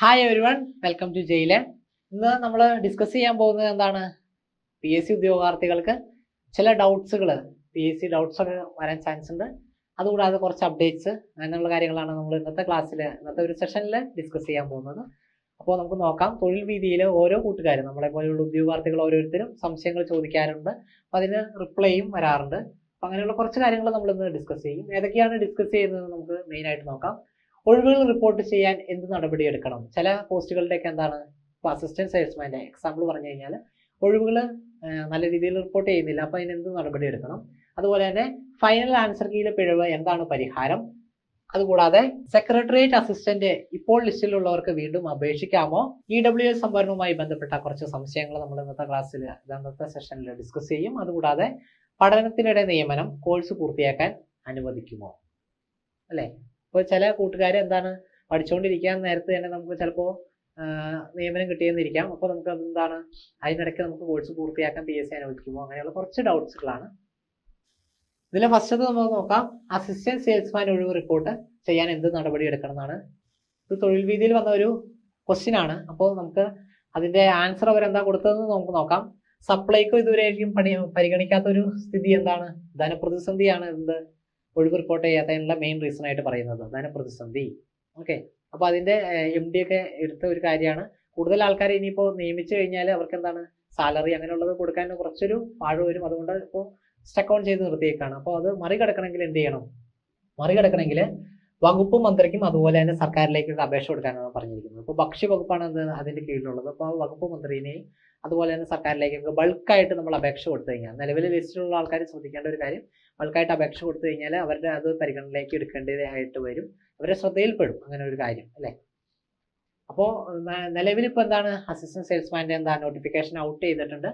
Hi everyone welcome to ജയിലെ ഇന്ന് നമ്മൾ ഡിസ്കസ് ചെയ്യാൻ പോകുന്നത് എന്താണ്? പി എസ് സി ഉദ്യോഗാർത്ഥികൾക്ക് ചില ഡൗട്ട്സുകൾ പി എസ് സി ഡൗട്ട്സ് ഒക്കെ വരാൻ ചാൻസ് ഉണ്ട്. അതുകൂടാതെ കുറച്ച് അപ്ഡേറ്റ്സ് അങ്ങനെയുള്ള കാര്യങ്ങളാണ് നമ്മൾ ഇന്നത്തെ ക്ലാസ്സിൽ ഇന്നത്തെ ഒരു സെഷനിൽ ഡിസ്കസ് ചെയ്യാൻ പോകുന്നത്. അപ്പോൾ നമുക്ക് നോക്കാം തൊഴിൽ വീതിയിൽ ഓരോ കൂട്ടുകാരും നമ്മളെ പോലെയുള്ള ഉദ്യോഗാർത്ഥികൾ ഓരോരുത്തരും സംശയങ്ങൾ ചോദിക്കാറുണ്ട്. അപ്പോൾ അതിന് റിപ്ലൈയും വരാറുണ്ട്. അപ്പോൾ അങ്ങനെയുള്ള കുറച്ച് കാര്യങ്ങൾ നമ്മൾ ഇന്ന് ഡിസ്കസ് ചെയ്യും. ഏതൊക്കെയാണ് ഡിസ്കസ് ചെയ്യുന്നത് നമുക്ക് മെയിനായിട്ട് നോക്കാം. ഒഴിവുകൾ റിപ്പോർട്ട് ചെയ്യാൻ എന്ത് നടപടി എടുക്കണം? ചില പോസ്റ്റുകളുടെയൊക്കെ എന്താണ്? ഇപ്പോൾ അസിസ്റ്റന്റ് സെയിൽസ്മാന്റെ എക്സാമ്പിൾ പറഞ്ഞു കഴിഞ്ഞാൽ ഒഴിവുകൾ നല്ല രീതിയിൽ റിപ്പോർട്ട് ചെയ്യുന്നില്ല. അപ്പോൾ അതിന് എന്ത് നടപടി എടുക്കണം? അതുപോലെ തന്നെ ഫൈനൽ ആൻസർ കീയിലെ പിഴവ് എന്താണ് പരിഹാരം? അതുകൂടാതെ സെക്രട്ടേറിയറ്റ് അസിസ്റ്റന്റ് ഇപ്പോൾ ലിസ്റ്റിലുള്ളവർക്ക് വീണ്ടും അപേക്ഷിക്കാമോ? ഇ ഡബ്ല്യു എസ് സംവരണവുമായി ബന്ധപ്പെട്ട കുറച്ച് സംശയങ്ങൾ നമ്മൾ ഇന്നത്തെ ക്ലാസ്സിൽ ഇന്നത്തെ സെഷനിൽ ഡിസ്കസ് ചെയ്യും. അതുകൂടാതെ പഠനത്തിനിടെ നിയമനം കോഴ്സ് പൂർത്തിയാക്കാൻ അനുവദിക്കുമോ? അല്ലേ? ഇപ്പോൾ ചില കൂട്ടുകാർ എന്താണ് പഠിച്ചുകൊണ്ടിരിക്കാൻ നേരത്തെ തന്നെ നമുക്ക് ചിലപ്പോൾ നിയമനം കിട്ടിയെന്നിരിക്കാം അപ്പോൾ നമുക്ക് അതെന്താണ് അതിനിടയ്ക്ക് നമുക്ക് കോഴ്സ് പൂർത്തിയാക്കാൻ പി എസ് സി അനുവദിക്കുമോ? അങ്ങനെയുള്ള കുറച്ച് ഡൗട്ട്സുകളാണ് ഇതിൽ ഫസ്റ്റത് നമുക്ക് നോക്കാം. അസിസ്റ്റന്റ് സെയിൽസ്മാൻ ഒഴിവ് റിപ്പോർട്ട് ചെയ്യാൻ എന്ത് നടപടി എടുക്കണം എന്നാണ് ഇത് തൊഴിൽ വീതിയിൽ വന്ന ഒരു ക്വസ്റ്റ്യൻ ആണ്. അപ്പോൾ നമുക്ക് അതിന്റെ ആൻസർ അവരെന്താ കൊടുത്തതെന്ന് നമുക്ക് നോക്കാം. സപ്ലൈക്കോ ഇതുവരെയായിരിക്കും പണി പരിഗണിക്കാത്ത ഒരു സ്ഥിതി എന്താണ്? ധനപ്രതിസന്ധിയാണ് എന്ത്? ഒഴിവ് റിപ്പോർട്ട് ചെയ്യാത്തതിനുള്ള മെയിൻ റീസൺ ആയിട്ട് പറയുന്നത്. അതാണ് പ്രതിസന്ധി. ഓക്കെ അപ്പോൾ അതിന്റെ എം ഡി ഒക്കെ എടുത്ത ഒരു കാര്യമാണ്. കൂടുതൽ ആൾക്കാരെ ഇനിയിപ്പോൾ നിയമിച്ചു കഴിഞ്ഞാൽ അവർക്ക് എന്താണ് സാലറി അങ്ങനെയുള്ളത് കൊടുക്കാൻ കുറച്ചൊരു പാഴ് വരും. അതുകൊണ്ട് ഇപ്പോൾ സ്റ്റക്ക് ഓൺ ചെയ്ത് നിർത്തിയേക്കാണ്. അപ്പോൾ അത് മറികടക്കണമെങ്കിൽ എന്ത് ചെയ്യണം? മറികടക്കണമെങ്കിൽ വകുപ്പ് മന്ത്രിക്കും അതുപോലെ തന്നെ സർക്കാരിലേക്ക് ഒരു അപേക്ഷ കൊടുക്കാനാണ് പറഞ്ഞിരിക്കുന്നത്. ഇപ്പോൾ ഭക്ഷ്യവകുപ്പാണ് അത് അതിന്റെ കീഴിലുള്ളത്. അപ്പോൾ വകുപ്പ് മന്ത്രിനെയും അതുപോലെ തന്നെ സർക്കാരിലേക്കൊക്കെ ബൾക്കായിട്ട് നമ്മൾ അപേക്ഷ കൊടുത്തു കഴിഞ്ഞാൽ നിലവിൽ ലിസ്റ്റിലുള്ള ആൾക്കാർ ശ്രദ്ധിക്കേണ്ട ഒരു കാര്യം ബൾക്കായിട്ട് അപേക്ഷ കൊടുത്തു കഴിഞ്ഞാൽ അവരുടെ അത് പരിഗണനയിലേക്ക് എടുക്കേണ്ടതായിട്ട് വരും. അവരുടെ ശ്രദ്ധയിൽപ്പെടും അങ്ങനെ ഒരു കാര്യം അല്ലേ? അപ്പോൾ നിലവിൽ ഇപ്പോൾ എന്താണ്? അസിസ്റ്റന്റ് സെയിൽസ്മാന്റെ എന്താ നോട്ടിഫിക്കേഷൻ ഔട്ട് ചെയ്തിട്ടുണ്ട്.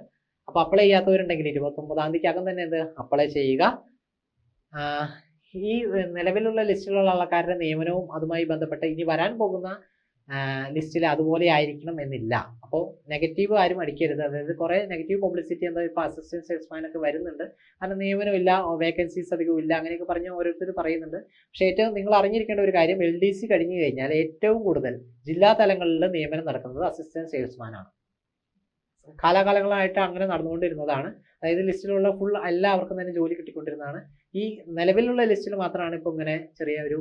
അപ്പോൾ അപ്ലൈ ചെയ്യാത്തവരുണ്ടെങ്കിൽ ഇരുപത്തൊമ്പതാം തീയതിക്കകം തന്നെ എന്ത്? അപ്ലൈ ചെയ്യുക. ഈ നിലവിലുള്ള ലിസ്റ്റിലുള്ള ആൾക്കാരുടെ നിയമനവും അതുമായി ബന്ധപ്പെട്ട് ഇനി വരാൻ പോകുന്ന ലിസ്റ്റിൽ അതുപോലെ ആയിരിക്കണം എന്നില്ല. അപ്പോൾ നെഗറ്റീവ് ആരും അടിക്കരുത്. അതായത് കുറേ നെഗറ്റീവ് പബ്ലിസിറ്റി എന്താ ഇപ്പോൾ അസിസ്റ്റന്റ് സെയിൽസ്മാൻ ഒക്കെ വരുന്നുണ്ട്. കാരണം നിയമനം ഇല്ല വേക്കൻസീസ് അധികം ഇല്ല അങ്ങനെയൊക്കെ പറഞ്ഞ് ഓരോരുത്തർ പറയുന്നുണ്ട്. പക്ഷേ ഏറ്റവും നിങ്ങൾ അറിഞ്ഞിരിക്കേണ്ട ഒരു കാര്യം എൽ ഡി സി കഴിഞ്ഞു കഴിഞ്ഞാൽ ഏറ്റവും കൂടുതൽ ജില്ലാ തലങ്ങളിൽ നിയമനം നടക്കുന്നത് അസിസ്റ്റന്റ് സെയിൽസ്മാനാണ് കാലാകാലങ്ങളായിട്ട് അങ്ങനെ നടന്നുകൊണ്ടിരുന്നതാണ്. അതായത് ലിസ്റ്റിലുള്ള ഫുൾ എല്ലാവർക്കും തന്നെ ജോലി കിട്ടിക്കൊണ്ടിരുന്നതാണ്. ഈ നിലവിലുള്ള ലിസ്റ്റിൽ മാത്രമാണ് ഇപ്പോൾ ഇങ്ങനെ ചെറിയ ഒരു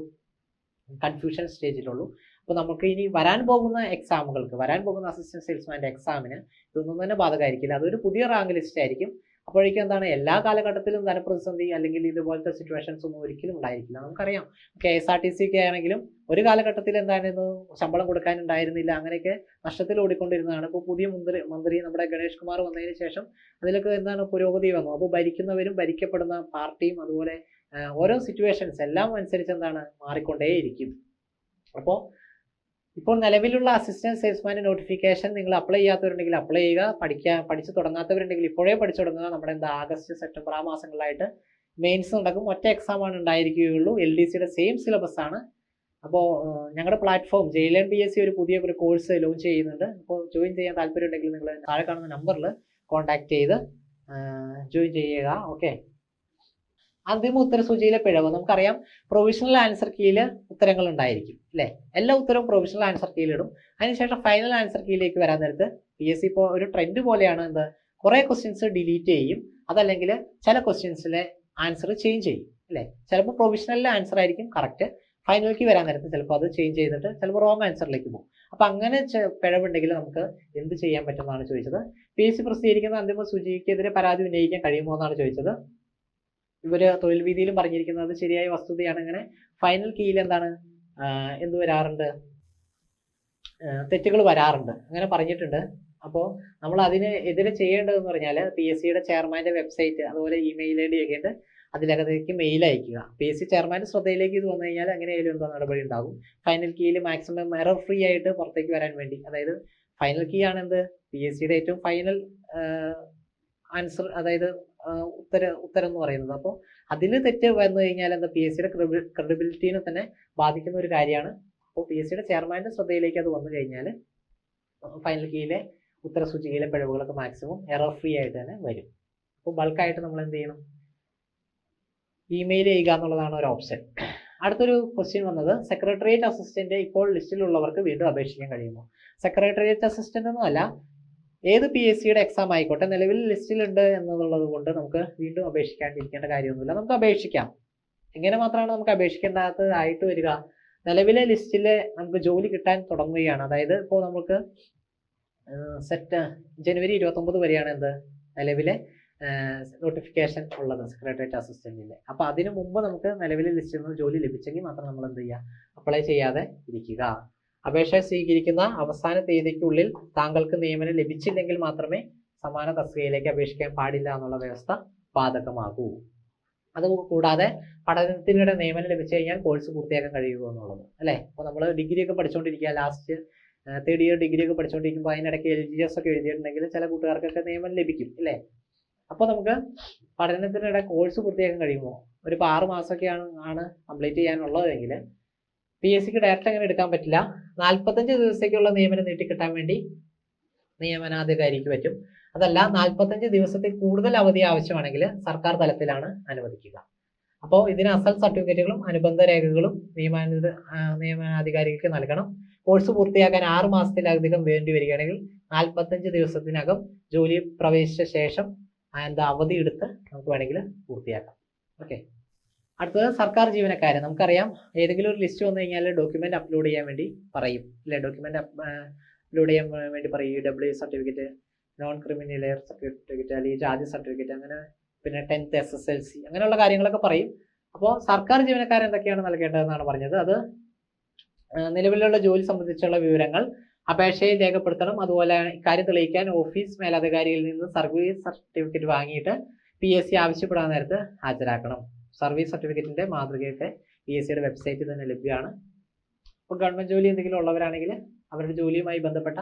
കൺഫ്യൂഷൻ സ്റ്റേജിലുള്ളൂ അപ്പോൾ നമുക്ക് ഇനി വരാൻ പോകുന്ന എക്സാമുകൾക്ക് വരാൻ പോകുന്ന അസിസ്റ്റന്റ് സെയിൽസ്മാന്റെ എക്സാമിന് ഇതൊന്നും തന്നെ ബാധകമായിരിക്കില്ല. അതൊരു പുതിയ റാങ്ക് ലിസ്റ്റ് ആയിരിക്കും. അപ്പോഴേക്കും എന്താണ്? എല്ലാ കാലഘട്ടത്തിലും ധനപ്രതിസന്ധി അല്ലെങ്കിൽ ഇതുപോലത്തെ സിറ്റുവേഷൻസ് ഒന്നും ഒരിക്കലും ഉണ്ടായിരിക്കില്ല. നമുക്കറിയാം. K S R T C ഒക്കെ ആണെങ്കിലും ഒരു കാലഘട്ടത്തിൽ എന്തായിരുന്നു ശമ്പളം കൊടുക്കാനുണ്ടായിരുന്നില്ല അങ്ങനെയൊക്കെ നഷ്ടത്തിൽ ഓടിക്കൊണ്ടിരുന്നതാണ്. ഇപ്പോൾ പുതിയ മന്ത്രി മന്ത്രി നമ്മുടെ ഗണേഷ് കുമാർ വന്നതിന് ശേഷം അതിലൊക്കെ എന്താണ് പുരോഗതി വന്നു. അപ്പോൾ ഭരിക്കുന്നവരും ഭരിക്കപ്പെടുന്ന പാർട്ടിയും അതുപോലെ ഓരോ സിറ്റുവേഷൻസ് എല്ലാം അനുസരിച്ച് എന്താണ് മാറിക്കൊണ്ടേയിരിക്കും അപ്പോൾ ഇപ്പോൾ നിലവിലുള്ള അസിസ്റ്റന്റ് സെയിൽസ്മാൻ നോട്ടിഫിക്കേഷൻ നിങ്ങൾ അപ്ലൈ ചെയ്യാത്തവരുണ്ടെങ്കിൽ അപ്ലൈ ചെയ്യുക. പഠിക്കാൻ പഠിച്ചു തുടങ്ങാത്തവരുണ്ടെങ്കിൽ ഇപ്പോഴേ പഠിച്ചു തുടങ്ങുക. നമ്മുടെ എന്താ ആഗസ്റ്റ് സെപ്റ്റംബർ ആ മാസങ്ങളിലായിട്ട് മെയിൻസ് നടക്കും. ഒറ്റ എക്സാം ആണ് ഉണ്ടായിരിക്കുകയുള്ളൂ. എൽ ഡി സിയുടെ സെയിം സിലബസ് ആണ്. അപ്പോൾ ഞങ്ങളുടെ platform J N B S C ഒരു പുതിയ ഒരു കോഴ്സ് ലോഞ്ച് ചെയ്യുന്നുണ്ട്. അപ്പോൾ ജോയിൻ ചെയ്യാൻ താല്പര്യം ഉണ്ടെങ്കിൽ നിങ്ങൾ താഴെ കാണുന്ന നമ്പറിൽ കോൺടാക്ട് ചെയ്ത് ജോയിൻ ചെയ്യുക. ഓക്കെ അന്തിമ ഉത്തരസൂചിയിലെ പിഴവ്. നമുക്കറിയാം പ്രൊവിഷണൽ ആൻസർ കീയിൽ ഉത്തരങ്ങൾ ഉണ്ടായിരിക്കും അല്ലേ? എല്ലാ ഉത്തരവും പ്രൊവിഷണൽ ആൻസർ കീയിലിടും അതിനുശേഷം ഫൈനൽ ആൻസർ കീയിലേക്ക് വരാൻ നേരത്ത് പി എസ് സി ഇപ്പോൾ ഒരു ട്രെൻഡ് പോലെയാണ് എന്ത്? കുറേ ക്വസ്റ്റ്യൻസ് ഡിലീറ്റ് ചെയ്യും. അതല്ലെങ്കിൽ ചില ക്വസ്റ്റ്യൻസിലെ ആൻസർ ചേഞ്ച് ചെയ്യും അല്ലേ? ചിലപ്പോൾ പ്രൊവിഷണലിലെ ആൻസർ ആയിരിക്കും കറക്റ്റ് ഫൈനലിലേക്ക് വരാൻ നേരത്ത് ചിലപ്പോൾ അത് ചേഞ്ച് ചെയ്തിട്ട് ചിലപ്പോൾ റോങ് ആൻസറിലേക്ക് പോകും. അപ്പോൾ അങ്ങനെ പിഴവുണ്ടെങ്കിൽ നമുക്ക് എന്ത് ചെയ്യാൻ പറ്റുമെന്നാണ് ചോദിച്ചത്. പി എസ് സി പ്രസിദ്ധീകരിക്കുന്ന അന്തിമ സൂചിക്കെതിരെ പരാതി ഉന്നയിക്കാൻ കഴിയുമോ എന്നാണ് ചോദിച്ചത്. ഇവർ തൊഴിൽ വീതിയിലും പറഞ്ഞിരിക്കുന്നത് ശരിയായ വസ്തുതയാണ്. അങ്ങനെ ഫൈനൽ കീയിൽ എന്താണ്? എന്ത് വരാറുണ്ട്? തെറ്റുകൾ വരാറുണ്ട്. അങ്ങനെ പറഞ്ഞിട്ടുണ്ട്. അപ്പോൾ നമ്മൾ അതിന് എതിരെ ചെയ്യേണ്ടതെന്ന് പറഞ്ഞാൽ പി എസ് സിയുടെ ചെയർമാന്റെ വെബ്സൈറ്റ് അതുപോലെ ഇമെയിൽ ഐ ഡി ഒക്കെ ഉണ്ട് അതിനകത്തേക്ക് മെയിൽ അയക്കുക പി എസ് സി ചെയർമാന്റെ ശ്രദ്ധയിലേക്ക് ഇത് വന്നു കഴിഞ്ഞാൽ എങ്ങനെയായാലും എന്തോ നടപടി ഉണ്ടാകും. ഫൈനൽ കീയിൽ മാക്സിമം എറർ ഫ്രീ ആയിട്ട് പുറത്തേക്ക് വരാൻ വേണ്ടി. അതായത് ഫൈനൽ കീ ആണ് എന്ത്? പി എസ് സിയുടെ ഏറ്റവും ഫൈനൽ ആൻസർ അതായത് ഉത്തര ഉത്തരം എന്ന് പറയുന്നത്. അപ്പോൾ അതിൽ തെറ്റ് വന്നു കഴിഞ്ഞാൽ എന്താ പി എസ് സിയുടെ ക്രെഡിബിലിറ്റീനെ തന്നെ ബാധിക്കുന്ന ഒരു കാര്യമാണ്. അപ്പോൾ പി എസ് സിയുടെ ചെയർമാന്റെ ശ്രദ്ധയിലേക്ക് അത് വന്നു കഴിഞ്ഞാൽ ഫൈനൽ കീയിലെ ഉത്തരസൂചികയിലെ പിഴവുകളൊക്കെ മാക്സിമം എറർ ഫ്രീ ആയിട്ട് തന്നെ വരും. അപ്പോൾ ബൾക്കായിട്ട് നമ്മൾ എന്ത് ചെയ്യണം? ഇമെയിൽ ചെയ്യുക എന്നുള്ളതാണ് ഒരു ഓപ്ഷൻ അടുത്തൊരു ക്വസ്റ്റ്യൻ വന്നത് സെക്രട്ടേറിയറ്റ് അസിസ്റ്റന്റ് ഇപ്പോൾ ലിസ്റ്റിലുള്ളവർക്ക് വീണ്ടും അപേക്ഷിക്കാൻ കഴിയുമോ? സെക്രട്ടേറിയറ്റ് അസിസ്റ്റന്റ് ഒന്നുമല്ല ഏത് പി എസ് സിയുടെ എക്സാം ആയിക്കോട്ടെ നിലവിൽ ലിസ്റ്റിലുണ്ട് എന്നുള്ളത് കൊണ്ട് നമുക്ക് വീണ്ടും അപേക്ഷിക്കാണ്ടിരിക്കേണ്ട കാര്യമൊന്നുമില്ല. നമുക്ക് അപേക്ഷിക്കാം. എങ്ങനെ മാത്രമാണ് നമുക്ക് അപേക്ഷിക്കേണ്ടതായിട്ട് വരിക? നിലവിലെ ലിസ്റ്റിൽ നമുക്ക് ജോലി കിട്ടാൻ തുടങ്ങുകയാണ്. അതായത് ഇപ്പോൾ നമുക്ക് സെറ്റ് ജനുവരി ഇരുപത്തൊമ്പത് വരെയാണ് എന്ത്? നിലവിലെ നോട്ടിഫിക്കേഷൻ ഉള്ളത് സെക്രട്ടേറിയറ്റ് അസിസ്റ്റന്റിന്റെ അപ്പോൾ അതിനു മുമ്പ് നമുക്ക് നിലവിലെ ലിസ്റ്റിൽ നിന്ന് ജോലി ലഭിച്ചെങ്കിൽ മാത്രം നമ്മൾ എന്ത് ചെയ്യുക? അപ്ലൈ ചെയ്യാതെ ഇരിക്കുക. അപേക്ഷ സ്വീകരിക്കുന്ന അവസാന തീയതിക്കുള്ളിൽ താങ്കൾക്ക് നിയമനം ലഭിച്ചില്ലെങ്കിൽ മാത്രമേ സമാന തസ്തികയിലേക്ക് അപേക്ഷിക്കാൻ പാടില്ല എന്നുള്ള വ്യവസ്ഥ ബാധകമാകൂ. അത് കൂടാതെ പഠനത്തിനിടെ നിയമനം ലഭിച്ചു കഴിഞ്ഞാൽ കോഴ്സ് പൂർത്തിയാക്കാൻ കഴിയുമോ എന്നുള്ളത് അല്ലേ? അപ്പോൾ നമ്മൾ ഡിഗ്രി ഒക്കെ പഠിച്ചുകൊണ്ടിരിക്കുക. ലാസ്റ്റ് തേർഡ് ഇയർ ഡിഗ്രി ഒക്കെ പഠിച്ചുകൊണ്ടിരിക്കുമ്പോൾ അതിനിടയ്ക്ക് എൽ ജി എസ് ഒക്കെ എഴുതിയിട്ടുണ്ടെങ്കിൽ ചില കൂട്ടുകാർക്കൊക്കെ നിയമനം ലഭിക്കും അല്ലേ? അപ്പോൾ നമുക്ക് പഠനത്തിനിടെ കോഴ്സ് പൂർത്തിയാക്കാൻ കഴിയുമോ? ഒരു ആറ് മാസമൊക്കെയാണ് ആണ് കംപ്ലീറ്റ് ചെയ്യാനുള്ളതെങ്കിൽ പി എസ് സിക്ക് ഡയറക്റ്റ് അങ്ങനെ എടുക്കാൻ പറ്റില്ല. നാൽപ്പത്തഞ്ച് ദിവസത്തേക്കുള്ള നിയമനം നീട്ടിക്കിട്ടാൻ വേണ്ടി നിയമനാധികാരിക്ക് പറ്റും. അതല്ല നാൽപ്പത്തഞ്ച് ദിവസത്തിൽ കൂടുതൽ അവധി ആവശ്യമാണെങ്കിൽ സർക്കാർ തലത്തിലാണ് അനുവദിക്കുക. അപ്പോൾ ഇതിന് അസൽ സർട്ടിഫിക്കറ്റുകളും അനുബന്ധ രേഖകളും നിയമാന നിയമനാധികാരിക്ക് നൽകണം. കോഴ്സ് പൂർത്തിയാക്കാൻ ആറ് മാസത്തിലധികം വേണ്ടി വരികയാണെങ്കിൽ നാൽപ്പത്തഞ്ച് ദിവസത്തിനകം ജോലി പ്രവേശിച്ച ശേഷം എന്താ അവധി എടുത്ത് നമുക്ക് വേണമെങ്കിൽ പൂർത്തിയാക്കാം. ഓക്കെ അടുത്തത് സർക്കാർ ജീവനക്കാരെ. നമുക്കറിയാം ഏതെങ്കിലും ഒരു ലിസ്റ്റ് വന്നു കഴിഞ്ഞാൽ ഡോക്യുമെന്റ് അപ്ലോഡ് ചെയ്യാൻ വേണ്ടി പറയും. അല്ലെ? ഡോക്യുമെന്റ് അപ്ലോഡ് ചെയ്യാൻ വേണ്ടി പറയും. W certificate non criminal layer certificate അല്ലെങ്കിൽ ജാതി സർട്ടിഫിക്കറ്റ് അങ്ങനെ പിന്നെ tenth S S L C അങ്ങനെയുള്ള കാര്യങ്ങളൊക്കെ പറയും. അപ്പോൾ സർക്കാർ ജീവനക്കാർ എന്തൊക്കെയാണ് നൽകേണ്ടതെന്നാണ് പറഞ്ഞത്. അത് നിലവിലുള്ള ജോലി സംബന്ധിച്ചുള്ള വിവരങ്ങൾ അപേക്ഷയിൽ രേഖപ്പെടുത്തണം. അതുപോലെ ഇക്കാര്യം തെളിയിക്കാൻ ഓഫീസ് മേലധികാരിയിൽ നിന്ന് സർവീസ് സർട്ടിഫിക്കറ്റ് വാങ്ങിയിട്ട് പി എസ് സി ആവശ്യപ്പെടാൻ നേരത്ത് ഹാജരാക്കണം. സർവീസ് സർട്ടിഫിക്കറ്റിന്റെ മാതൃകയൊക്കെ പി എസ് സിയുടെ വെബ്സൈറ്റിൽ തന്നെ ലഭ്യമാണ്. ഇപ്പോൾ ഗവൺമെന്റ് ജോലി എന്തെങ്കിലും ഉള്ളവരാണെങ്കിൽ അവരുടെ ജോലിയുമായി ബന്ധപ്പെട്ട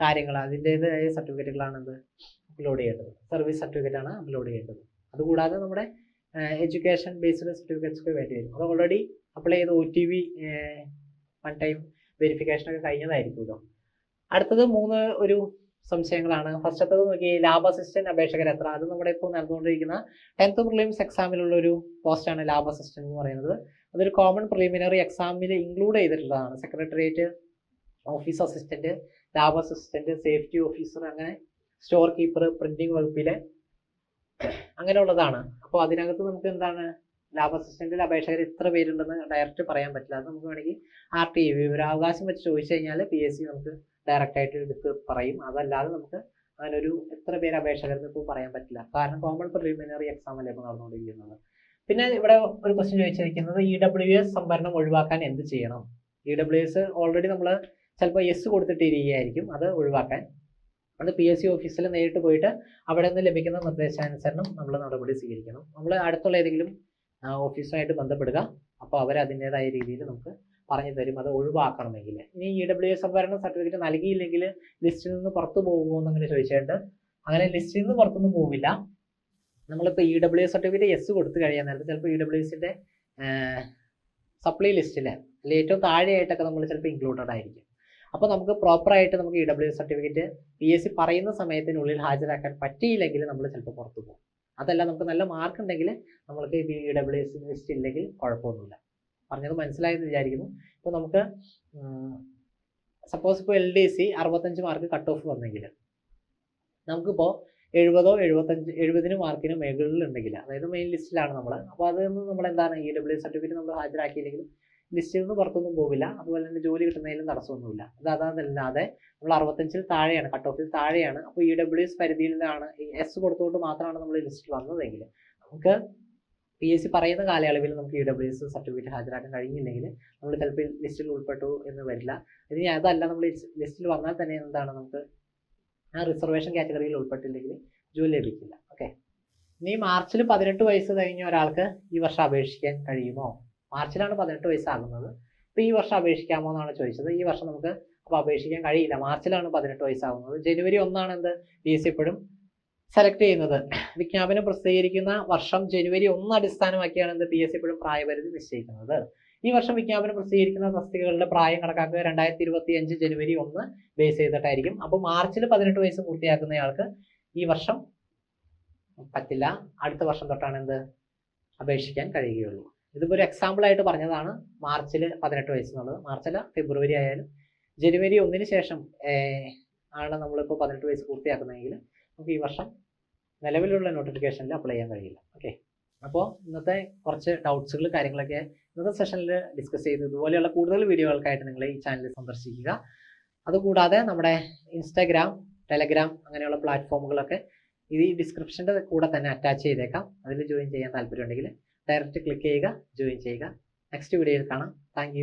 കാര്യങ്ങൾ അതിന്റേതായ സർട്ടിഫിക്കറ്റുകളാണ് എന്ത് അപ്ലോഡ് ചെയ്യേണ്ടത്. സർവീസ് സർട്ടിഫിക്കറ്റാണ് അപ്ലോഡ് ചെയ്യേണ്ടത്. അതുകൂടാതെ നമ്മുടെ എഡ്യൂക്കേഷൻ ബേസ്ഡ് സർട്ടിഫിക്കറ്റ്സ് ഒക്കെ വേണ്ടി വരും. അത് ഓൾറെഡി അപ്ലൈ ചെയ്ത് O T V one time വെരിഫിക്കേഷനൊക്കെ കഴിഞ്ഞതായിരിക്കുമല്ലോ. അടുത്തത് മൂന്ന് ഒരു സംശയങ്ങളാണ്. ഫസ്റ്റത്തത് നോക്കി ലാബ് അസിസ്റ്റന്റ് അപേക്ഷകർ എത്ര? അത് നമ്മുടെ ഇപ്പോൾ നടന്നുകൊണ്ടിരിക്കുന്ന ടെൻത്ത് പ്രിലിംസ് എക്സാമിലുള്ള ഒരു പോസ്റ്റാണ് ലാബ് അസിസ്റ്റന്റ് എന്ന് പറയുന്നത്. അതൊരു കോമൺ പ്രിലിമിനറി എക്സാമിൽ ഇൻക്ലൂഡ് ചെയ്തിട്ടുള്ളതാണ്. Secretariat office assistant lab assistant safety officer അങ്ങനെ സ്റ്റോർ കീപ്പർ പ്രിന്റിംഗ് വകുപ്പിലെ അങ്ങനെയുള്ളതാണ്. അപ്പോൾ അതിനകത്ത് നമുക്ക് എന്താണ്? ലാബ് അസിസ്റ്റന്റിൽ അപേക്ഷകർ ഇത്ര പേരുണ്ടെന്ന് ഡയറക്റ്റ് പറയാൻ പറ്റില്ല. അത് നമുക്ക് വേണമെങ്കിൽ ആർ ടി വിവരാവകാശം വെച്ച് ചോദിച്ചു കഴിഞ്ഞാൽ പി എസ് സി നമുക്ക് ഡയറക്റ്റ് ആയിട്ട് എടുത്ത് പറയും. അതല്ലാതെ നമുക്ക് അങ്ങനെ ഒരു എത്ര പേര് അപേക്ഷകർക്ക് ഇപ്പോൾ പറയാൻ പറ്റില്ല. കാരണം കോമൺ പ്രിലിമിനറി എക്സാം അല്ലേ ഇപ്പോൾ നടന്നുകൊണ്ടിരിക്കുന്നത്. പിന്നെ ഇവിടെ ഒരു ക്വസ്റ്റ്യൻ ചോദിച്ചിരിക്കുന്നത് ഇ ഡബ്ല്യു എസ് സംവരണം ഒഴിവാക്കാൻ എന്ത് ചെയ്യണം? ഇ ഡബ്ല്യു എസ് ഓൾറെഡി നമ്മൾ ചിലപ്പോൾ എസ് കൊടുത്തിട്ടിരിക്കുകയായിരിക്കും അത് ഒഴിവാക്കാൻ. അത് പി എസ് സി ഓഫീസിൽ നേരിട്ട് പോയിട്ട് അവിടെ നിന്ന് ലഭിക്കുന്ന നിർദ്ദേശാനുസരണം നമ്മൾ നടപടി സ്വീകരിക്കണം. നമ്മൾ അടുത്തുള്ള ഏതെങ്കിലും ഓഫീസുമായിട്ട് ബന്ധപ്പെടുക. അപ്പോൾ അവർ അതിന്റെതായ രീതിയിൽ നമുക്ക് പറഞ്ഞു തരും അത് ഒഴിവാക്കണമെങ്കിൽ. ഇനി ഇ ഡബ്ല്യു എസ് സംവരണ സർട്ടിഫിക്കറ്റ് നൽകിയില്ലെങ്കിൽ ലിസ്റ്റിൽ നിന്ന് പുറത്തു പോകുമോ എന്നങ്ങനെ ചോദിച്ചിട്ടുണ്ട് അങ്ങനെ ലിസ്റ്റിൽ നിന്ന് പുറത്തൊന്നും പോവില്ല. നമ്മളിപ്പോൾ E W S certificate S കൊടുത്തു കഴിയാൻ നേരത്തെ ചിലപ്പോൾ ഇ ഡബ്ല്യു എസിന്റെ സപ്ലൈ ലിസ്റ്റിൽ അല്ലെങ്കിൽ ഏറ്റവും താഴെയായിട്ടൊക്കെ നമ്മൾ ചിലപ്പോൾ ഇൻക്ലൂഡഡ് ആയിരിക്കും. അപ്പോൾ നമുക്ക് പ്രോപ്പറായിട്ട് നമുക്ക് E W S certificate P S C പറയുന്ന സമയത്തിനുള്ളിൽ ഹാജരാക്കാൻ പറ്റിയില്ലെങ്കിൽ നമ്മൾ ചിലപ്പോൾ പുറത്തു പോകും. അതല്ല നമുക്ക് നല്ല മാർക്ക് ഉണ്ടെങ്കിൽ നമ്മൾക്ക് ഇ ഡബ്ല്യു എസ് ലിസ്റ്റ് ഇല്ലെങ്കിൽ കുഴപ്പമൊന്നുമില്ല. പറഞ്ഞത് മനസ്സിലായെന്ന് വിചാരിക്കുന്നു. ഇപ്പോൾ നമുക്ക് സപ്പോസ് ഇപ്പോൾ എൽ ഡി സി അറുപത്തഞ്ച് മാർക്ക് കട്ട് ഓഫ് വന്നെങ്കിൽ നമുക്കിപ്പോൾ എഴുപതോ എഴുപത്തഞ്ച് എഴുപതിന് മാർക്കിന് മേഖലകളിലുണ്ടെങ്കിൽ അതായത് മെയിൻ ലിസ്റ്റിലാണ് നമ്മൾ അപ്പോൾ അതൊന്നും നമ്മൾ എന്താണ് ഇ ഡബ്ല്യു സർട്ടിഫിക്കറ്റ് നമ്മൾ ഹാജരാക്കിയില്ലെങ്കിൽ ലിസ്റ്റിൽ നിന്ന് പുറത്തൊന്നും പോവില്ല. അതുപോലെ തന്നെ ജോലി കിട്ടുന്നതിലും തടസ്സമൊന്നുമില്ല. അത് അതല്ലാതെ നമ്മൾ അറുപത്തഞ്ചിൽ താഴെയാണ് കട്ട് ഓഫിൽ താഴെയാണ്. അപ്പോൾ ഇ ഡബ്ല്യു എസ് പരിധിയിലാണ് എസ് കൊടുത്തുകൊണ്ട് മാത്രമാണ് നമ്മൾ ലിസ്റ്റിൽ വന്നതെങ്കിൽ നമുക്ക് പി എസ് സി പറയുന്ന കാലയളവിൽ നമുക്ക് ഇ ഡബ്ല്യു എസ് സർട്ടിഫിക്കറ്റ് ഹാജരാക്കാൻ കഴിഞ്ഞില്ലെങ്കിൽ നമ്മൾ ചിലപ്പോൾ ലിസ്റ്റിൽ ഉൾപ്പെട്ടു എന്ന് വരില്ല. ഇനി അതല്ല നമ്മൾ ലിസ്റ്റിൽ വന്നാൽ തന്നെ എന്താണ് നമുക്ക് ആ റിസർവേഷൻ കാറ്റഗറിയിൽ ഉൾപ്പെട്ടില്ലെങ്കിൽ ജോലി ലഭിക്കില്ല. ഓക്കെ ഇനി മാർച്ചിൽ പതിനെട്ട് വയസ്സ് കഴിഞ്ഞ ഒരാൾക്ക് ഈ വർഷം അപേക്ഷിക്കാൻ കഴിയുമോ? മാർച്ചിലാണ് പതിനെട്ട് വയസ്സാകുന്നത് അപ്പോൾ ഈ വർഷം അപേക്ഷിക്കാമോ എന്നാണ് ചോദിച്ചത്. ഈ വർഷം നമുക്ക് അപ്പോൾ അപേക്ഷിക്കാൻ കഴിയില്ല. മാർച്ചിലാണ് പതിനെട്ട് വയസ്സാകുന്നത് ജനുവരി ഒന്നാണ് എന്ത്? പി എസ് സി എപ്പോഴും സെലക്ട് ചെയ്യുന്നത്. വിജ്ഞാപനം പ്രസിദ്ധീകരിക്കുന്ന വർഷം ജനുവരി ഒന്ന് അടിസ്ഥാനമാക്കിയാണ് എന്ത്? പി എസ് സി എപ്പോഴും പ്രായപരിധി നിശ്ചയിക്കുന്നത്. ഈ വർഷം വിജ്ഞാപനം പ്രസിദ്ധീകരിക്കുന്ന തസ്തികകളുടെ പ്രായം കണക്കാക്കുക രണ്ടായിരത്തി ഇരുപത്തി അഞ്ച് ജനുവരി ഒന്ന് ബേസ് ചെയ്തിട്ടായിരിക്കും. അപ്പോൾ മാർച്ചിൽ പതിനെട്ട് വയസ്സ് പൂർത്തിയാക്കുന്നയാൾക്ക് ഈ വർഷം പറ്റില്ല. അടുത്ത വർഷം തൊട്ടാണ് എന്ത്? അപേക്ഷിക്കാൻ കഴിയുകയുള്ളൂ. ഇതിപ്പോൾ ഒരു എക്സാമ്പിൾ ആയിട്ട് പറഞ്ഞതാണ് മാർച്ചിൽ പതിനെട്ട് വയസ്സ് എന്നുള്ളത്. മാർച്ചല്ല ഫെബ്രുവരി ആയാലും ജനുവരി ഒന്നിന് ശേഷം ആണ് നമ്മളിപ്പോൾ പതിനെട്ട് വയസ്സ് പൂർത്തിയാക്കുന്നതെങ്കിൽ നമുക്ക് ഈ വർഷം നിലവിലുള്ള നോട്ടിഫിക്കേഷനിൽ അപ്ലൈ ചെയ്യാൻ കഴിയില്ല. ഓക്കെ അപ്പോൾ ഇന്നത്തെ കുറച്ച് ഡൗട്ട്സുകൾ കാര്യങ്ങളൊക്കെ ഇന്നത്തെ സെഷനിൽ ഡിസ്കസ് ചെയ്തു ഇതുപോലെയുള്ള കൂടുതൽ വീഡിയോകൾക്കായിട്ട് നിങ്ങൾ ഈ ചാനൽ സന്ദർശിക്കുക. അതുകൂടാതെ നമ്മുടെ ഇൻസ്റ്റാഗ്രാം ടെലഗ്രാം അങ്ങനെയുള്ള പ്ലാറ്റ്ഫോമുകളൊക്കെ ഇത് ഈ ഡിസ്ക്രിപ്ഷന്റെ കൂടെ തന്നെ അറ്റാച്ച് ചെയ്തേക്കാം. അതിൽ ജോയിൻ ചെയ്യാൻ താല്പര്യമുണ്ടെങ്കിൽ ഡയറക്റ്റ് ക്ലിക്ക് ചെയ്യുക ജോയിൻ ചെയ്യുക. നെക്സ്റ്റ് വീഡിയോയിൽ കാണാം. താങ്ക്